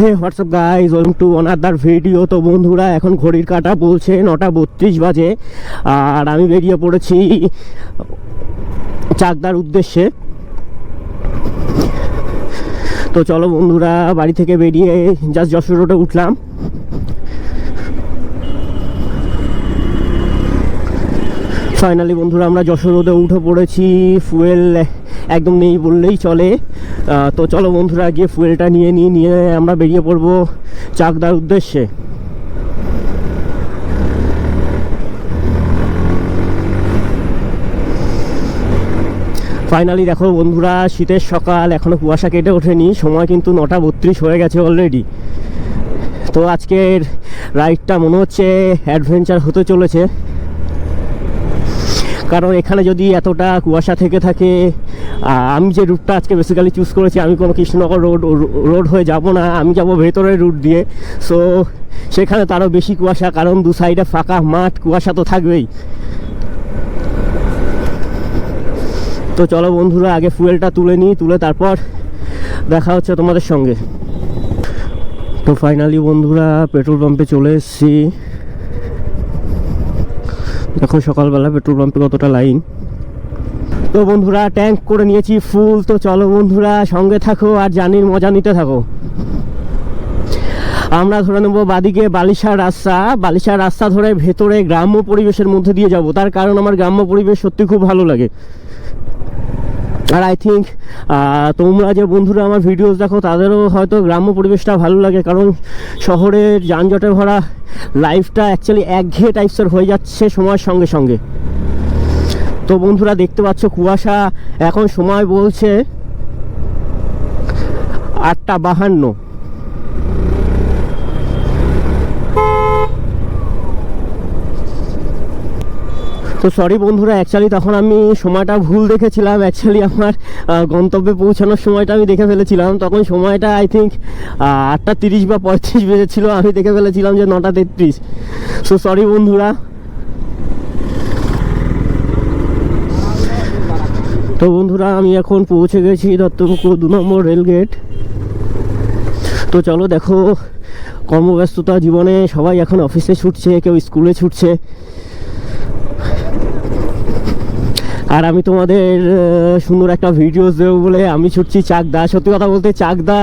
Hey WhatsApp guys welcome to another video তো বন্ধুরা, এখন ঘড়ির কাটা বলছে, নটা বত্রিশ বাজে। আর আমি বেরিয়ে পড়েছি চাকদার উদ্দেশ্যে। তো চলো বন্ধুরা, বাড়ি থেকে বেরিয়ে জাস্ট যশোর রোডে উঠলাম। ফাইনালি বন্ধুরা, আমরা যশোর রোডে উঠে পড়েছি। ফুয়েল একদম নেই বললেই চলে। তো চলো বন্ধুরা, গিয়ে ফুয়েলটা নিয়ে নিয়ে নিয়ে আমরা বেরিয়ে পড়ব চাকদার উদ্দেশ্যে। ফাইনালি দেখো বন্ধুরা, শীতের সকাল, এখনও কুয়াশা কেটে ওঠেনি, সময় কিন্তু নটা বত্রিশ হয়ে গেছে অলরেডি তো আজকের রাইডটা মনে হচ্ছে অ্যাডভেঞ্চার হতে চলেছে। কারণ এখানে যদি এতটা কুয়াশা থেকে থাকে আমি যে রুটটা আজকে বেসিক্যালি চুজ করেছি, আমি কোনো কৃষ্ণনগর রোড রোড হয়ে যাব না, আমি যাব ভেতরের রুট দিয়ে। সো সেখানে তারও বেশি কুয়াশা, কারণ দু সাইডে ফাঁকা মাঠ, কুয়াশা তো থাকবেই। তো চলো বন্ধুরা, আগে ফুয়েলটা তুলে নিই, তুলে তারপর দেখা হচ্ছে তোমাদের সঙ্গে। তো ফাইনালি বন্ধুরা পেট্রোল পাম্পে চলে এসেছি। দেখো সকালবেলা পেট্রোল পাম্পে কতটা লাইন। তো বন্ধুরা, ট্যাঙ্ক করে নিয়েছি ফুল। তো চলো বন্ধুরা, সঙ্গে থাকো আর জানির মজা নিতে থাকো। আমরা ধরে নেব বাদিকে বালিশার রাস্তা। বালিশার রাস্তা ধরে ভেতরে গ্রাম্য পরিবেশের মধ্যে দিয়ে যাব। তার কারণ আমার গ্রাম্য পরিবেশ সত্যি খুব ভালো লাগে। আর আই থিঙ্ক তোমরা যে বন্ধুরা আমার ভিডিওস দেখো, তাদেরও হয়তো গ্রাম্য পরিবেশটা ভালো লাগে। কারণ শহরের যানজটে ভরা লাইফটা অ্যাকচুয়ালি একঘেয়ে টাইপসের হয়ে যাচ্ছে সময়ের সঙ্গে সঙ্গে। তো বন্ধুরা দেখতে পাচ্ছ, কুয়াশা এখন সময় বলছে আটটা বাহান্ন। তো সরি বন্ধুরা অ্যাকচুয়ালি তখন আমি সময়টা ভুল দেখেছিলাম। অ্যাকচুয়ালি আমার গন্তব্যে পৌঁছানোর সময়টা আমি দেখে ফেলেছিলাম। তখন সময়টা আই থিঙ্ক আটটা তিরিশ বা পঁয়ত্রিশ বেজেছিল। আমি দেখে ফেলেছিলাম যে নটা তেত্রিশ। সো সরি বন্ধুরা। তো বন্ধুরা, আমি এখন পৌঁছে গেছি দত্তপুকুর দু নম্বর রেল গেট তো চলো দেখো, কর্মব্যস্ততা জীবনে সবাই এখন অফিসে ছুটছে, কেউ স্কুলে ছুটছে। আর আমি তোমাদের সুন্দর একটা ভিডিওস দেবো বলে আমি ছুটছি চাকদা। সত্যি কথা বলতে চাকদা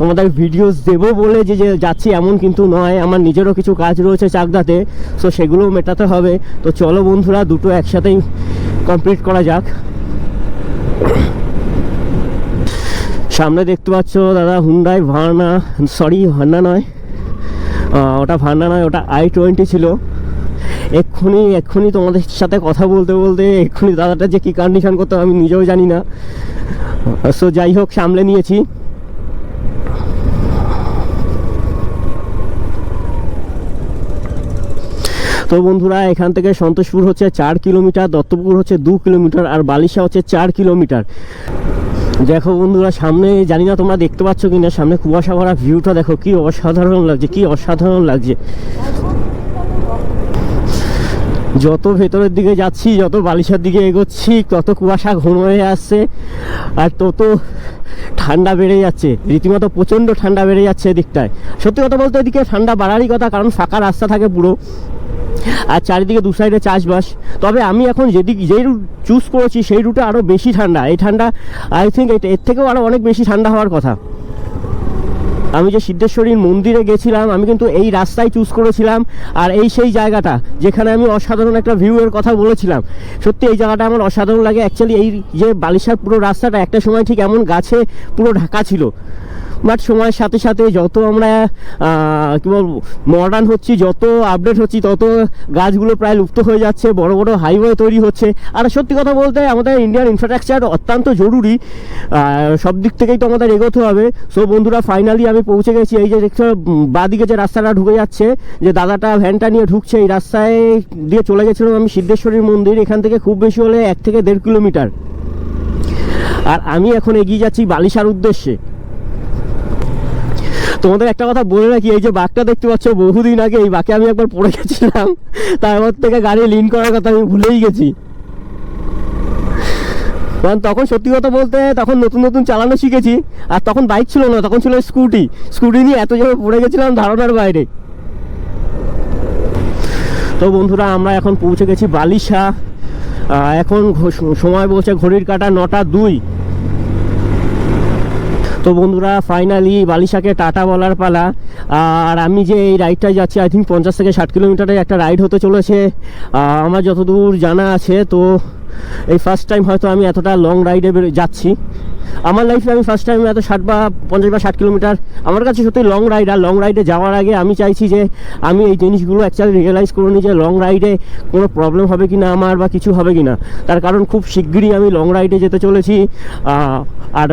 তোমাদের ভিডিওস দেবো বলে যে যাচ্ছি এমন কিন্তু নয়। আমার নিজেরও কিছু কাজ রয়েছে চাকদাতে সো সেগুলোও মেটাতে হবে। তো চলো বন্ধুরা, দুটো একসাথেই কমপ্লিট করা যাক। সামনে দেখতে পাচ্ছ দাদা হুন্ডাই ভার্না সরি ভার্না নয়। ওটা ভার্না নয়, ওটা আই টোয়েন্টি ছিল। এক্ষুনি এক্ষুনি তোমাদের সাথে কথা বলতে বলতে এক্ষুনি দাদাটা যে কী কন্ডিশন করতো আমি নিজেও জানি না। সো যাই হোক, সামলে নিয়েছি। তো বন্ধুরা, এখান থেকে সন্তোষপুর হচ্ছে চার কিলোমিটার, দত্তপুর হচ্ছে দু কিলোমিটার, আর বালিশা হচ্ছে চার কিলোমিটার। দেখো বন্ধুরা, সামনে জানি না তোমরা দেখতে পাচ্ছ কিনা, সামনে কুয়াশা ভরা ভিউটা দেখো, কি অসাধারণ লাগছে, কি অসাধারণ লাগছে। যত ভেতরের দিকে যাচ্ছি, যত বালিশার দিকে এগোচ্ছি, তত কুয়াশা ঘন হয়ে আসছে আর তত ঠান্ডা বেড়ে যাচ্ছে। রীতিমতো প্রচণ্ড ঠান্ডা বেড়ে যাচ্ছে এদিকটায়। সত্যি কথা বলতে এদিকে ঠান্ডা বাড়ারই কথা, কারণ ফাঁকা রাস্তা থাকে পুরো আর চারিদিকে দু সাইডে চাষবাস। তবে আমি এখন যেদিক যেই রুট চুজ করেছি, সেই রুটে আরও বেশি ঠান্ডা। এই ঠান্ডা আই থিঙ্ক এর থেকেও আরও অনেক বেশি ঠান্ডা হওয়ার কথা। আমি যে সিদ্ধেশ্বরীর মন্দিরে গেছিলাম, আমি কিন্তু এই রাস্তায় চুজ করেছিলাম আর এই সেই জায়গাটা যেখানে আমি অসাধারণ একটা ভিউয়ের কথা বলেছিলাম। সত্যি এই জায়গাটা আমার অসাধারণ লাগে। অ্যাকচুয়ালি এই যে বালিশার পুরো রাস্তাটা একটা সময় ঠিক এমন গাছে পুরো ঢাকা ছিল। বাট সময়ের সাথে সাথে যত আমরা কি বলব মডার্ন হচ্ছি, যত আপডেট হচ্ছি, তত গাছগুলো প্রায় লুপ্ত হয়ে যাচ্ছে, বড় বড় হাইওয়ে তৈরি হচ্ছে। আর সত্যি কথা বলতে আমাদের ইন্ডিয়ান ইনফ্রাস্ট্রাকচার অত্যন্ত জরুরি। সব দিক থেকেই তো আমাদের এগোতে হবে। সো বন্ধুরা ফাইনালি আমি পৌঁছে গেছি। এই যে দেখছ, বাঁদিকে যে রাস্তাটা ঢুকে যাচ্ছে, যে দাদাটা ভ্যানটা নিয়ে ঢুকছে, এই রাস্তায় দিয়ে চলে গেছিলাম আমি সিদ্ধেশ্বরীর মন্দির। এখান থেকে খুব বেশি হলে এক থেকে দেড় কিলোমিটার। আর আমি এখন এগিয়ে যাচ্ছি বালিশার উদ্দেশ্যে। তোমাদের একটা কথা বলে রাখি, এই যে বাঘটা দেখতে পাচ্ছ, বহুদিন আগে এই বাঘে আমি একবার পড়ে গেছিলাম। তারপর থেকে গাড়ি লিন করার কথা আমি ভুলেই গেছি। কারণ তখন সত্যি কথা বলতে তখন নতুন নতুন চালানো শিখেছি, আর তখন বাইক ছিল না, তখন ছিল স্কুটি স্কুটি নিয়ে এত জায়গায় পড়ে গেছিলাম ধারণার বাইরে। তো বন্ধুরা, আমরা এখন পৌঁছে গেছি বালিশা। এখন সময় বলছে ঘড়ির কাটা নটা দুই। তো বন্ধুরা ফাইনালি বালিশাকে টাটা বলার পালা। আর আমি যে এই রাইডটায় যাচ্ছি আই থিঙ্ক পঞ্চাশ থেকে ষাট কিলোমিটারের একটা রাইড হতে চলেছে। আমার যতদূর জানা আছে, তো এই ফার্স্ট টাইম হয়তো আমি এতটা লং রাইডে যাচ্ছি। আমার লাইফে আমি ফার্স্ট টাইম এত ষাট বা পঞ্চাশ বা ষাট কিলোমিটার আমার কাছে সত্যি লং রাইড আর লং রাইডে যাওয়ার আগে আমি চাইছি যে আমি এই জিনিসগুলো অ্যাকচুয়ালি রিয়েলাইজ করে নিই যে লং রাইডে কোনো প্রবলেম হবে কি না আমার বা কিছু হবে কি না তার কারণ খুব শিগগিরই আমি লং রাইডে যেতে চলেছি। আর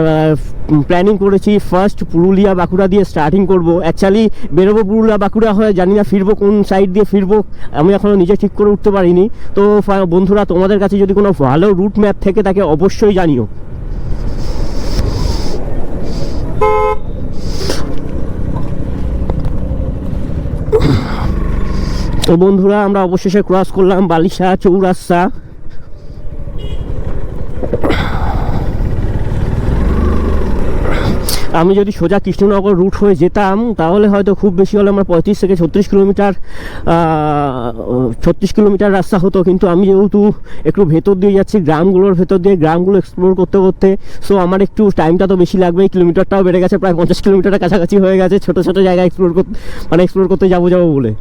প্ল্যানিং করেছি ফার্স্ট পুরুলিয়া বাঁকুড়া দিয়ে স্টার্টিং করব। অ্যাকচুয়ালি বেরোবো পুরুলিয়া বাঁকুড়া হয়ে, জানি না ফিরবো কোন সাইড দিয়ে ফিরবো, আমি এখনও নিজে ঠিক করে উঠতে পারিনি। তো বন্ধুরা, তোমাদের কাছে যদি কোনো ভালো রুট ম্যাপ থেকে তাকে অবশ্যই জানিও। তো বন্ধুরা আমরা অবশেষে ক্রস করলাম বালিশা চৌরাস্তা। আমি যদি সোজা কৃষ্ণনগর রুট হয়ে যেতাম, তাহলে হয়তো খুব বেশি হলে আমার পঁয়ত্রিশ থেকে ছত্রিশ কিলোমিটার ছত্রিশ কিলোমিটার রাস্তা হতো। কিন্তু আমি যেহেতু একটু ভেতর দিয়ে যাচ্ছি, গ্রামগুলোর ভেতর দিয়ে গ্রামগুলো এক্সপ্লোর করতে করতে সো আমার একটু টাইমটা তো বেশি লাগবে। কিলোমিটারটাও বেড়ে গেছে, প্রায় পঞ্চাশ কিলোমিটারের কাছাকাছি হয়ে গেছে। ছোটো ছোটো জায়গা এক্সপ্লোর মানে এক্সপ্লোর করতে যাব যাব বলে।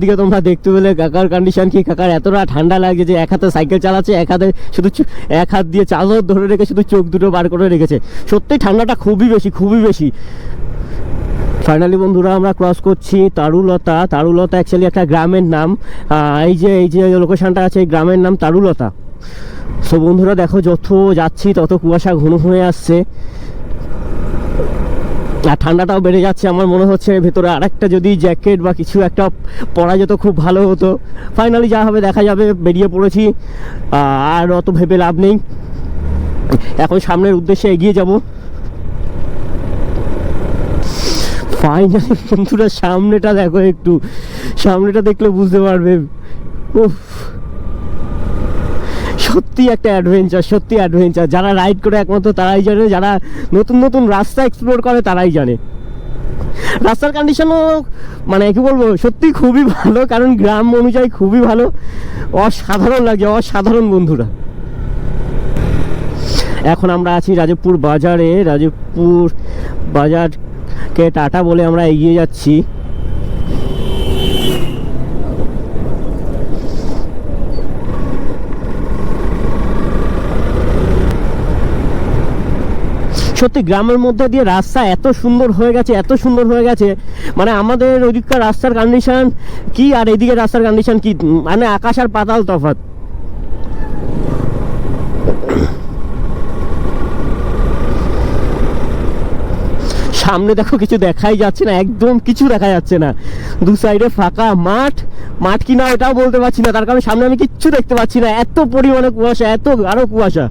দিকে তোমরা দেখতে পেলে কাকার কন্ডিশন কি? কাকার এতটা ঠান্ডা লাগে যে এক হাতে সাইকেল চালাচ্ছে, এক হাতে শুধু এক হাত দিয়ে চাদর ধরে রেখে শুধু চোখ দুটো বার করে রেখেছে। সত্যি ঠান্ডাটা খুবই বেশি খুবই বেশি। ফাইনালি বন্ধুরা, আমরা ক্রস করছি তারুলতা। তারুলতা অ্যাকচুয়ালি একটা গ্রামের নাম। এই যে এই যে লোকেশনটা আছে, এই গ্রামের নাম তারুলতা। সো বন্ধুরা, দেখো যত যাচ্ছি তত কুয়াশা ঘন হয়ে আসছে। আর ঠান্ডাটাও বেড়ে যাচ্ছে, আমার মনে হচ্ছে ভেতরে আরেকটা যদি জ্যাকেট বা কিছু একটা পরা যেত, খুব ভালো হতো। ফাইনালি যা হবে, দেখা যাবে, বেরিয়ে পড়েছি। আর অত ভেবে লাভ নেই। এখন সামনের উদ্দেশ্যে এগিয়ে যাব। ফাইনালি বন্ধুরা, সামনেটা দেখো একটু। সামনেটা দেখলে বুঝতে পারবে। উফ। সত্যি একটা অ্যাডভেঞ্চার সত্যি অ্যাডভেঞ্চার যারা রাইড করে একমাত্র তারাই জানে, যারা নতুন নতুন রাস্তা এক্সপ্লোর করে তারাই জানে। রাস্তার কন্ডিশনও মানে কি বলব, সত্যি খুবই ভালো, কারণ গ্রাম অনুযায়ী খুবই ভালো। অসাধারণ লাগে অসাধারণ বন্ধুরা। এখন আমরা আছি রাজপুর বাজারে, রাজপুর বাজারকে টাটা বলে আমরা এগিয়ে যাচ্ছি। সত্যি গ্রামের মধ্যে দিয়ে রাস্তা এত সুন্দর হয়ে গেছে, এত সুন্দর হয়ে গেছে। মানে আমাদের ওইদিককার রাস্তার কন্ডিশন কি আর এদিকে রাস্তার কন্ডিশন কি? মানে আকাশ আর পাতাল তফাৎ। সামনে দেখো কিছু দেখাই যাচ্ছে না, একদম কিছু দেখা যাচ্ছে না। দু সাইডে ফাঁকা মাঠ মাঠ কিনা ওটাও বলতে পারছি না, তার কারণ সামনে আমি কিচ্ছু দেখতে পাচ্ছি না। এত পরিমাণে কুয়াশা, এত আরও কুয়াশা।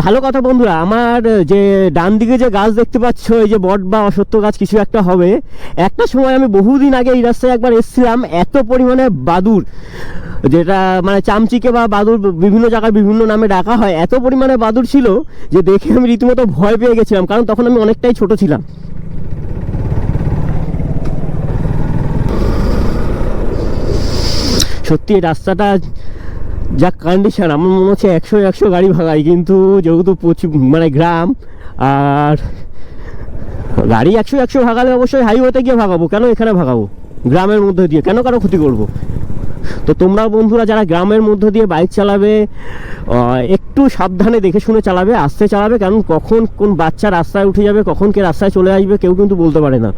ভালো কথা বন্ধুরা, আমার যে ডান দিকে যে গাছ দেখতে পাচ্ছ, এই যে বট বা অসত্য গাছ কিছু একটা হবে, একটা সময় আমি বহুদিন আগে এই রাস্তায় একবার এসেছিলাম, এত পরিমাণে বাদুর যেটা মানে চামচিকে বা বাদুর বিভিন্ন জায়গায় বিভিন্ন নামে ডাকা হয়, এত পরিমাণে বাদুর ছিল যে দেখে আমি রীতিমতো ভয় পেয়ে গেছিলাম, কারণ তখন আমি অনেকটাই ছোট ছিলাম। সত্যি এই রাস্তাটা যা কন্ডিশন আমার মনে হচ্ছে একশো একশো গাড়ি ভাগাই কিন্তু যেহেতু প্রচুর মানে গ্রাম, আর গাড়ি একশো একশো ভাগালে অবশ্যই হাইওয়েতে গিয়ে ভাগাবো। কেন এখানে ভাগাবো? গ্রামের মধ্যে দিয়ে, কেন কারও ক্ষতি করব? তো তোমরা বন্ধুরা যারা গ্রামের মধ্যে দিয়ে বাইক চালাবে একটু সাবধানে দেখে শুনে চালাবে, আস্তে চালাবে, কারণ কখন কোন বাচ্চা রাস্তায় উঠে যাবে, কখন কে রাস্তায় চলে আসবে, কেউ কিন্তু বলতে পারে না।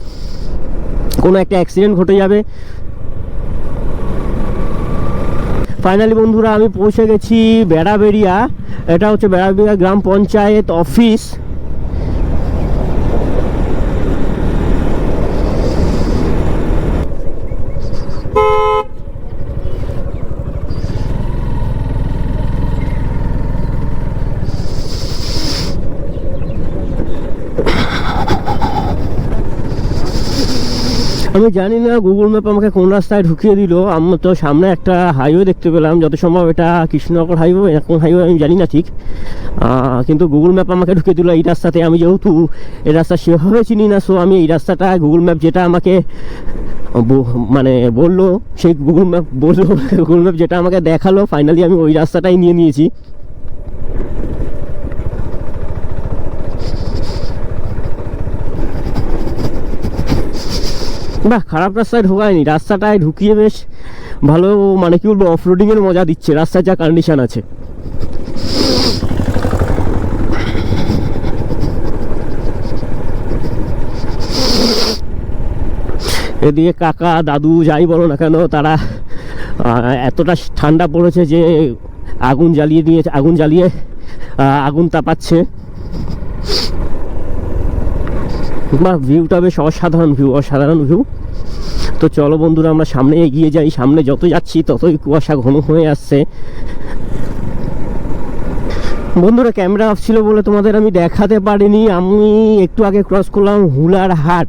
কোনো একটা অ্যাক্সিডেন্ট ঘটে যাবে ফাইনালি বন্ধুরা আমি পৌঁছে গেছি বেড়াবেড়িয়া। এটা হচ্ছে বেড়াবেড়িয়া গ্রাম পঞ্চায়েত অফিস। আমি জানি না গুগল ম্যাপ আমাকে কোন রাস্তায় ঢুকিয়ে দিল। আমি তো সামনে একটা হাইওয়ে দেখতে পেলাম, যত সম্ভব এটা কৃষ্ণনগর হাইওয়ে কোন হাইওয়ে আমি জানি না ঠিক। কিন্তু গুগল ম্যাপ আমাকে ঢুকিয়ে দিল এই রাস্তাতে। আমি যেহেতু এই রাস্তা সেভাবে চিনি না সো আমি এই রাস্তাটা গুগল ম্যাপ যেটা আমাকে মানে বলল, সেই গুগল ম্যাপ বলল গুগল ম্যাপ যেটা আমাকে দেখাল ফাইনালি আমি ওই রাস্তাটাই নিয়ে নিয়েছি। বাহ, খারাপ রাস্তায় ঢোকায়নি, রাস্তাটায় ঢুকিয়ে বেশ ভালো মানে কি বলব অফরোডিংয়ের মজা দিচ্ছে রাস্তার যা কন্ডিশন আছে। এদিকে কাকা, দাদু, যাই বলো না কেন, তারা এতটা ঠান্ডা পড়েছে যে আগুন জ্বালিয়ে দিয়েছে, আগুন জ্বালিয়ে আগুন তাপাচ্ছে। বা ভিউটা বেশ অসাধারণ ভিউ অসাধারণ ভিউ তো চলো বন্ধুরা, আমরা সামনে এগিয়ে যাই। সামনে যত যাচ্ছি, ততই কুয়াশা ঘন হয়ে আসছে। বন্ধুরা ক্যামেরা অফ ছিল বলে তোমাদের আমি দেখাতে পারিনি। আমি একটু আগে ক্রস করলাম হুলার হাট।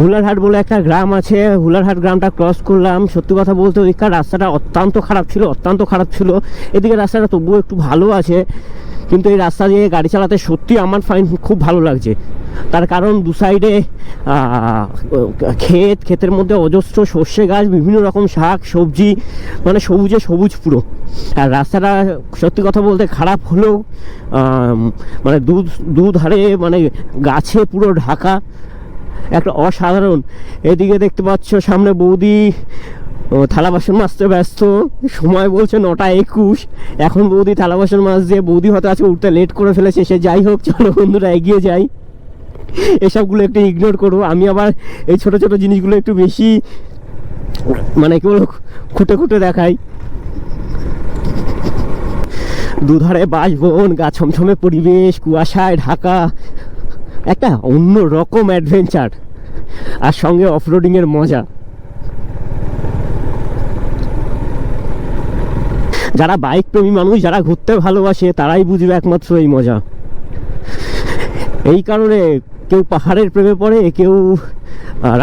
হুলারহাট বলে একটা গ্রাম আছে। হুলারহাট গ্রামটা ক্রস করলাম। সত্যি কথা বলতে ওইখানকার রাস্তাটা অত্যন্ত খারাপ ছিল, অত্যন্ত খারাপ ছিল। এদিকে রাস্তাটা তবুও একটু ভালো আছে। কিন্তু এই রাস্তা দিয়ে গাড়ি চালাতে সত্যি আমার ফাইন খুব ভালো লাগছে। তার কারণ দু সাইডে ক্ষেত, ক্ষেতের মধ্যে অজস্র সর্ষে গাছ, বিভিন্ন রকম শাক, সবজি মানে সবুজে সবুজ পুরো। আর রাস্তাটা সত্যি কথা বলতে খারাপ হলেও মানে দু দুধারে মানে গাছে পুরো ঢাকা। একটা অসাধারণ। এদিকে দেখতে পাচ্ছ সামনে বৌদি ও, থালা বাসন মাজতে ব্যস্ত। সময় বলছে নটা একুশ। এখন বৌদি থালা বাসন মাছ দিয়ে বৌদি হয়তো আছে উঠতে লেট করে ফেলেছে সে যাই হোক চলো বন্ধুরা এগিয়ে যাই। এসবগুলো একটু ইগনোর করো। আমি আবার এই ছোট ছোট জিনিসগুলো একটু বেশি মানে কি বলব খুঁটে খুঁটে দেখাই। দুধারে বাসবন গা ছমছমে পরিবেশ কুয়াশায় ঢাকা। একটা অন্য রকম অ্যাডভেঞ্চার আর সঙ্গে অফরোডিংয়ের মজা। যারা বাইক প্রেমী মানুষ, যারা ঘুরতে ভালোবাসে, তারাই বুঝবে একমাত্র এই মজা। এই কারণে কেউ পাহাড়ের প্রেমে পড়ে, কেউ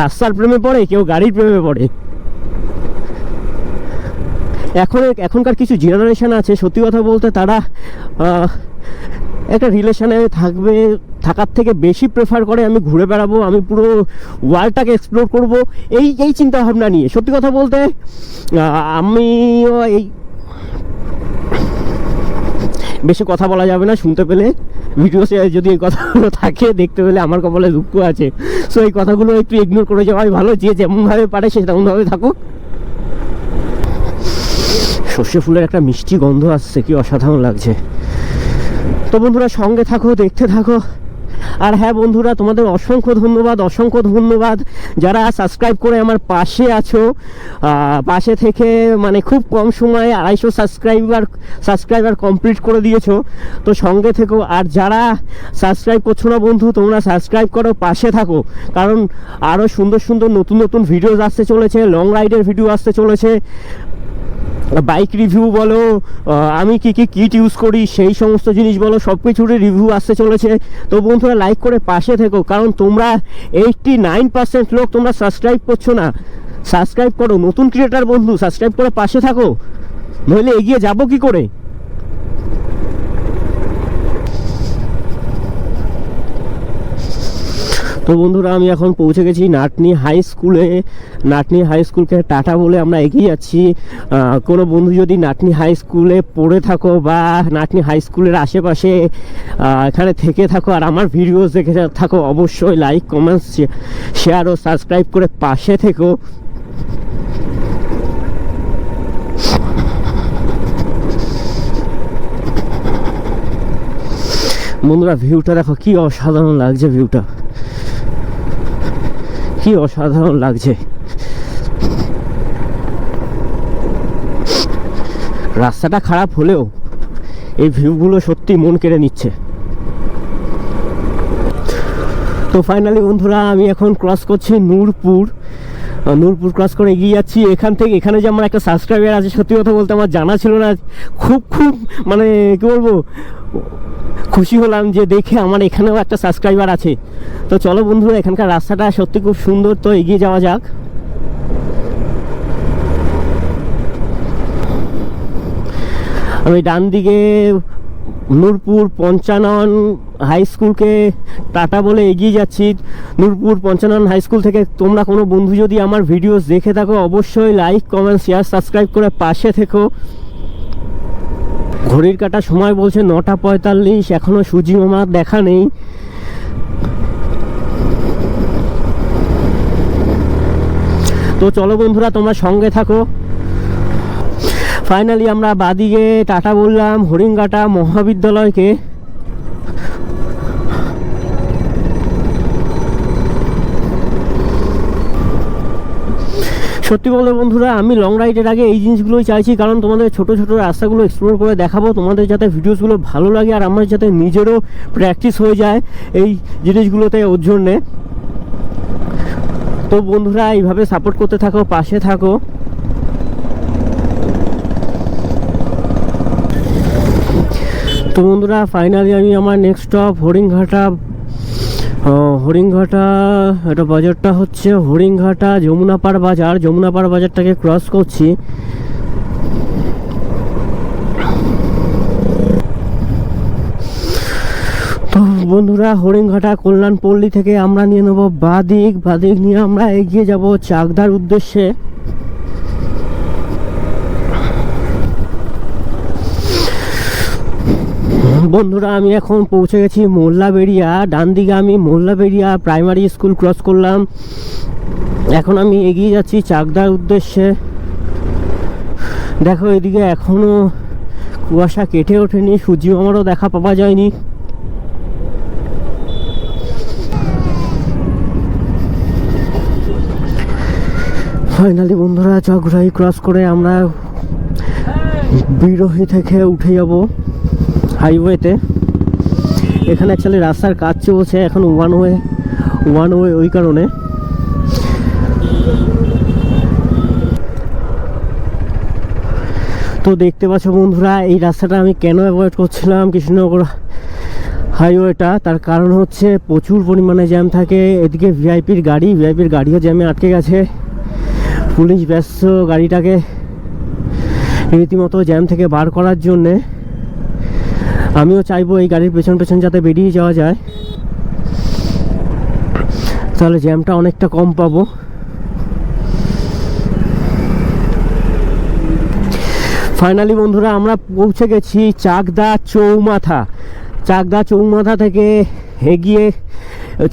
রাস্তার প্রেমে পড়ে, কেউ গাড়ির প্রেমে পড়ে। এখন এখনকার কিছু জেনারেশন আছে, সত্যি কথা বলতে তারা একটা রিলেশনে থাকবে, থাকার থেকে বেশি প্রেফার করে আমি ঘুরে বেড়াবো, আমি পুরো ওয়ার্ল্ডটাকে এক্সপ্লোর করব, এই এই চিন্তা ভাবনা নিয়ে। সত্যি কথা বলতে আমিও এই বেশি কথা বলা যাবে না, শুনতে পেলে ভিডিও যদি এই কথাগুলো থাকে, দেখতে পেলে আমার কপালে দুঃখ আছে। সো এই কথাগুলো একটু ইগনোর করে যাওয়াই ভালো, যে যেমনভাবে পারে সে তেমনভাবে থাকুক। সর্ষে ফুলের একটা মিষ্টি গন্ধ আসছে, কি অসাধারণ লাগছে। তো বন্ধুরা, সঙ্গে থাকো, দেখতে থাকো। আর হ্যাঁ বন্ধুরা, তোমাদের অসংখ্য ধন্যবাদ অসংখ্য ধন্যবাদ। যারা সাবস্ক্রাইব করে আমার পাশে আছো পাশে থেকে মানে খুব কম সময়ে আড়াইশো সাবস্ক্রাইবার সাবস্ক্রাইবার কমপ্লিট করে দিয়েছ। তো সঙ্গে থেকো, আর যারা সাবস্ক্রাইব করছ না বন্ধু, তোমরা সাবস্ক্রাইব করো, পাশে থাকো। কারণ আরও সুন্দর সুন্দর নতুন নতুন ভিডিওস আসতে চলেছে লং রাইডের ভিডিও আসতে চলেছে। বাইক রিভিউ বলো আমি কি কি কিট ইউজ করি, সেই সমস্ত জিনিস বলো, সব কিছুরই রিভিউ আসতে চলেছে। তো বন্ধুরা লাইক করে পাশে থেকো, কারণ তোমরা এইটটি নাইন পার্সেন্ট লোক তোমরা সাবস্ক্রাইব করছ না। সাবস্ক্রাইব করো, নতুন ক্রিয়েটার বন্ধু সাবস্ক্রাইব করে পাশে থাকো। নইলে এগিয়ে যাব কি করে? তো বন্ধুরা, আমি এখন পৌঁছে গেছি নাটনি হাই স্কুলে। নাটনি হাই স্কুলকে টাটা বলে আমরা এগিয়ে যাচ্ছি। কোনো বন্ধু যদি নাটনি হাই স্কুলে পড়ে থাকো বা নাটনি হাই স্কুলের আশেপাশে এখানে থেকে থাকো আর আমার ভিডিওস দেখে থাকো, অবশ্যই লাইক কমেন্টস শেয়ার ও সাবস্ক্রাইব করে পাশে থেকো। বন্ধুরা ভিউটা দেখো, কি অসাধারণ লাগছে ভিউটা কি অসাধারণ লাগছে। রাস্তাটা খারাপ হলেও এই ভিউগুলো সত্যি মন কেড়ে নিচ্ছে। তো ফাইনালি বন্ধুরা, আমি এখন ক্রস করছি নূরপুর। নূরপুর ক্রস করে এগিয়ে যাচ্ছি। এখান থেকে, এখানে যে আমার একটা সাবস্ক্রাইবার আছে, সত্যি কথা বলতে আমার জানা ছিল না। খুব খুব মানে কি বলব, খুশি হলাম যে দেখে আমার এখানেও একটা সাবস্ক্রাইবার আছে। তো চলো বন্ধুরা, এখানকার রাস্তাটা সত্যি খুব সুন্দর, তো এগিয়ে যাওয়া যাক। আমি ডান দিকে নূরপুর পঞ্চানন হাই স্কুলকে টাটা বলে এগিয়ে যাচ্ছি। নূরপুর পঞ্চানন হাই স্কুল থেকে তোমরা কোনো বন্ধু যদি আমার ভিডিওস দেখে থাকো, অবশ্যই লাইক, কমেন্ট, শেয়ার, সাবস্ক্রাইব করে পাশে থেকো। ঘড়ির কাটা সময় বলছে নটা পঁয়তাল্লিশ এখনও সুজি মামার দেখা নেই। তো চলো বন্ধুরা, তোমরা সঙ্গে থাকো। ফাইনালি আমরা বাদিকে টাটা বললাম হরিঙ্গাটা মহাবিদ্যালয়কে। সত্যি বলতে বন্ধুরা, আমি লং রাইডের আগে এই জিনিসগুলোই চাইছি, কারণ তোমাদের ছোট ছোট রাস্তাগুলো এক্সপ্লোর করে দেখাবো। তোমাদের যাতে ভিডিওসগুলো ভালো লাগে আর আমার যাতে নিজেরও প্র্যাকটিস হয়ে যায় এই জিনিসগুলোতে ওর জন্যে। তো বন্ধুরা, এইভাবে সাপোর্ট করতে থাকো, পাশে থাকো। তো বন্ধুরা ফাইনালি আমি আমার নেক্সট স্টপ হরিণঘাটা। হরিংঘাটা এটা বাজারটা হচ্ছে হরিংঘাটা যমুনাপাড় বাজার। যমুনাপাড় বাজারটাকে ক্রস করছি। বন্ধুরা হরিংঘাটা কল্যাণপল্লী থেকে আমরা নিয়ে নেব বাদিক। বাদিক নিয়ে আমরা এগিয়ে যাব চাকদার উদ্দেশ্যে। বন্ধুরা, আমি এখন পৌঁছে গেছি মোল্লা মোল্লাবেড়িয়া। ডান দিকে আমি Molla Mollaberia primary school cross করলাম। এখন আমি এগিয়ে যাচ্ছি চাকদার উদ্দেশ্যে। দেখো, এদিকে এখনও কুয়াশা কেটে ওঠেনি, সূর্য আমারও দেখা পাওয়া যায়নি। ফাইনালি বন্ধুরা চকরাই ক্রস করে আমরা বিরোহী থেকে উঠে যাব হাইওয়েতে। এখানে অ্যাকচুয়ালি রাস্তার কাজ চলছে এখন ওয়ান ওয়ে ওয়ান ওয়ে ওই কারণে। তো দেখতে পাচ্ছ বন্ধুরা, এই রাস্তাটা আমি কেন অ্যাভয়েড করছিলাম কৃষ্ণনগর হাইওয়েটা? তার কারণ হচ্ছে প্রচুর পরিমাণে জ্যাম থাকে। এদিকে ভিআইপির গাড়ি ভিআইপির গাড়িও জ্যামে আটকে গেছে। পুলিশ ব্যস্ত গাড়িটাকে রীতিমতো জ্যাম থেকে বার করার জন্যে। আমিও চাইব এই গাড়ির পেছন পেছন যাতে বেরিয়ে যাওয়া যায়। তাহলে জ্যামটা অনেকটা কম পাবো। ফাইনালি বন্ধুরা আমরা পৌঁছে গেছি চাকদা চৌমাথা। চাকদা চৌমাথা থেকে এগিয়ে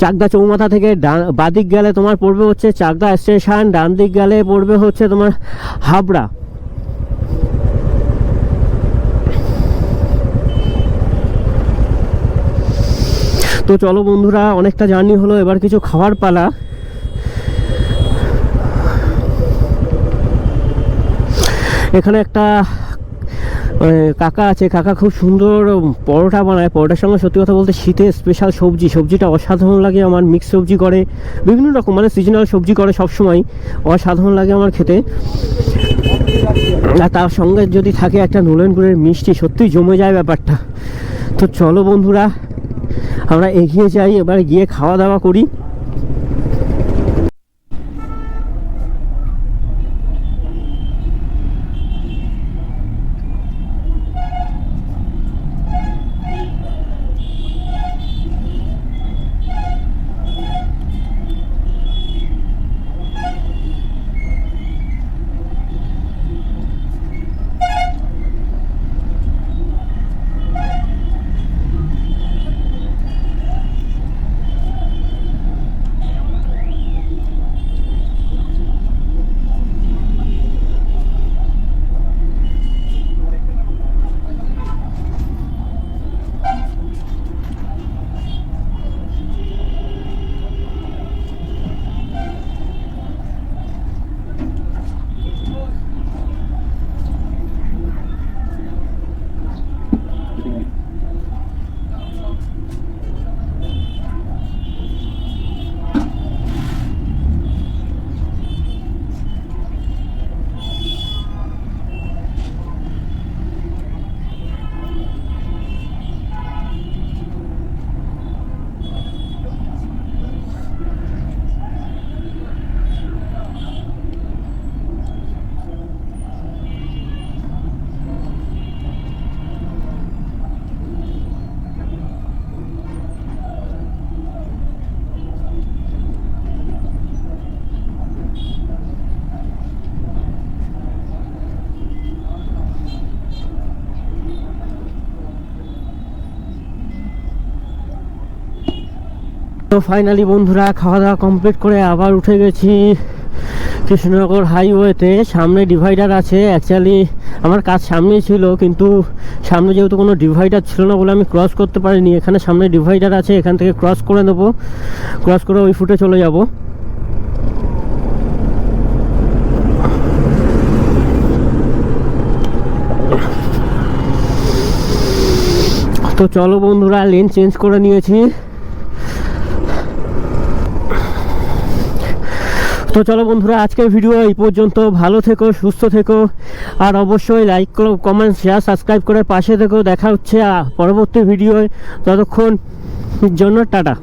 চাকদা চৌমাথা থেকে ডান, বাদিক গেলে তোমার পড়বে হচ্ছে চাকদা স্টেশন, ডান দিক গেলে পড়বে হচ্ছে তোমার হাবড়া। তো চলো বন্ধুরা, অনেকটা জার্নি হলো, এবার কিছু খাওয়ার পালা। এখানে একটা মানে কাকা আছে, কাকা খুব সুন্দর পরোটা বানায়। পরোটার সঙ্গে সত্যি কথা বলতে শীতে স্পেশাল সবজি। সবজিটা অসাধারণ লাগে, আমার মিক্স সবজি করে। বিভিন্ন রকম মানে সিজনাল সবজি করে সব সময় অসাধারণ লাগে আমার খেতে। আর তার সঙ্গে যদি থাকে একটা নলেন গুড়ের মিষ্টি, সত্যিই জমে যায় ব্যাপারটা। তো চলো বন্ধুরা, আমরা এগিয়ে যাই, এবার গিয়ে খাওয়া দাওয়া করি। তো ফাইনালি বন্ধুরা খাওয়া দাওয়া কমপ্লিট করে আবার উঠে গেছি কৃষ্ণনগর হাইওয়েতে সামনে ডিভাইডার আছে অ্যাকচুয়ালি আমার কাজ সামনেই ছিল, কিন্তু সামনে যেহেতু কোনো ডিভাইডার ছিল না বলে আমি ক্রস করতে পারিনি, এখানে সামনে ডিভাইডার আছে, এখান থেকে ক্রস করে নেব। ক্রস করে ওই ফুটে চলে যাব। তো চলো বন্ধুরা লেন চেঞ্জ করে নিয়েছি। তো চলো বন্ধুরা, আজকের ভিডিও এই পর্যন্ত। ভালো থেকো, সুস্থ থেকো, আর অবশ্যই লাইক করো কমেন্ট শেয়ার সাবস্ক্রাইব করে পাশে থেকো। দেখা হচ্ছে পরবর্তী ভিডিওয় ততক্ষণ জন্য টাটা।